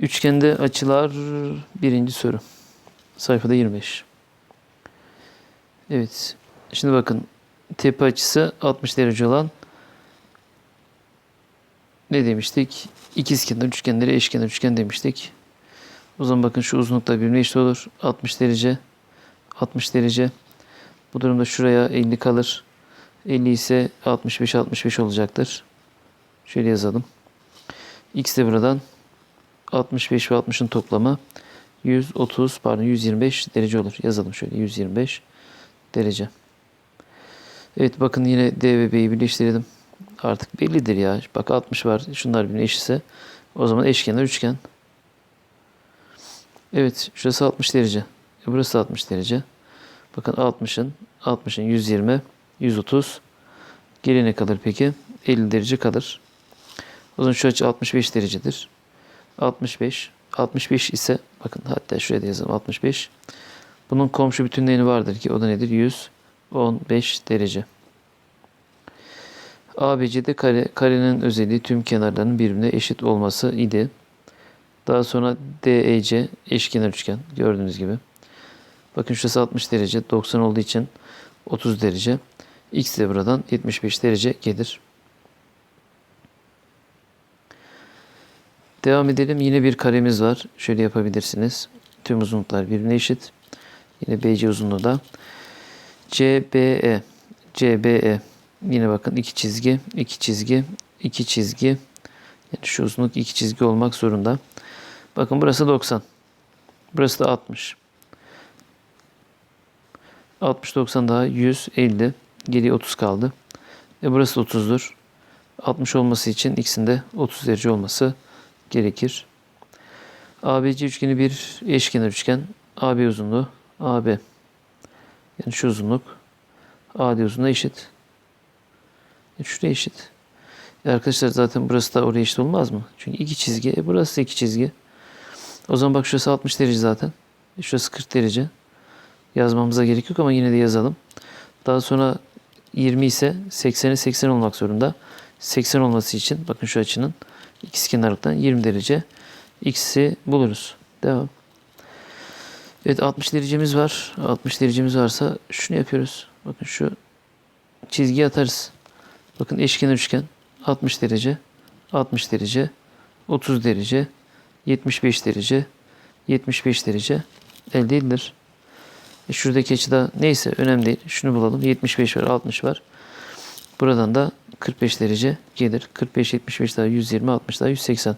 Üçgende açılar birinci soru. Sayfada 25. Evet. Şimdi bakın. Tepe açısı 60 derece olan ne demiştik? İkizkenar üçgenleri eşkenar üçgen demiştik. O zaman bakın şu uzunluklar birbirine eşit olur. 60 derece 60 derece. Bu durumda şuraya 50 kalır. 50 ise 65 65 olacaktır. Şöyle yazalım. X de buradan 65 ve 60'ın toplamı 130 pardon 125 derece olur. Yazalım şöyle 125 derece. Evet bakın yine D ve B'yi birleştirelim. Artık bellidir ya. Bak 60 var. Şunlar birbirine eşitse o zaman eşkenar üçgen. Evet şurası 60 derece. E burası da 60 derece. Bakın 60'ın 60'ın 120 130 geriye ne kalır peki? 50 derece kalır. O zaman şu açı 65 derecedir. 65 65 ise bakın hatta şuraya da yazalım 65. Bunun komşu bütünlüğünü vardır ki o da nedir? 115 derece. ABC'de kare, karenin özelliği tüm kenarlarının birbirine eşit olması idi. Daha sonra DEC eşkenar üçgen gördüğünüz gibi. Bakın şurası 60 derece 90 olduğu için 30 derece. X de buradan 75 derece gelir. Devam edelim. Yine bir karemiz var. Şöyle yapabilirsiniz. Tüm uzunluklar birbirine eşit. Yine BC uzunluğu da. CBE. CBE. Yine bakın iki çizgi, iki çizgi, iki çizgi. Yani şu uzunluk iki çizgi olmak zorunda. Bakın burası 90. Burası da 60. 60 90 daha 150. Geriye 30 kaldı. E burası 30'dur. 60 olması için ikisinde 30 derece olması gerekir. ABC üçgeni bir eşkenar üçgen. AB uzunluğu AB. Yani şu uzunluk AD uzunluğuna eşit. E şuraya eşit. E arkadaşlar zaten burası da oraya eşit olmaz mı? Çünkü iki çizgi. E burası da iki çizgi. O zaman bak şurası 60 derece zaten. E şurası 40 derece. Yazmamıza gerek yok ama yine de yazalım. Daha sonra 20 ise 80'e 80 olmak zorunda. 80 olması için bakın şu açının ikizkenarlıktan 20 derece x'i buluruz. Devam. Evet 60 derecemiz var. 60 derecemiz varsa şunu yapıyoruz. Bakın şu çizgiyi atarız. Bakın eşkenar üçgen 60 derece, 60 derece, 30 derece, 75 derece, 75 derece elde edilir. E şuradaki açıda neyse önemli değil. Şunu bulalım. 75 var, 60 var. Buradan da 45 derece gelir. 45, 75 daha 120, 60 daha 180.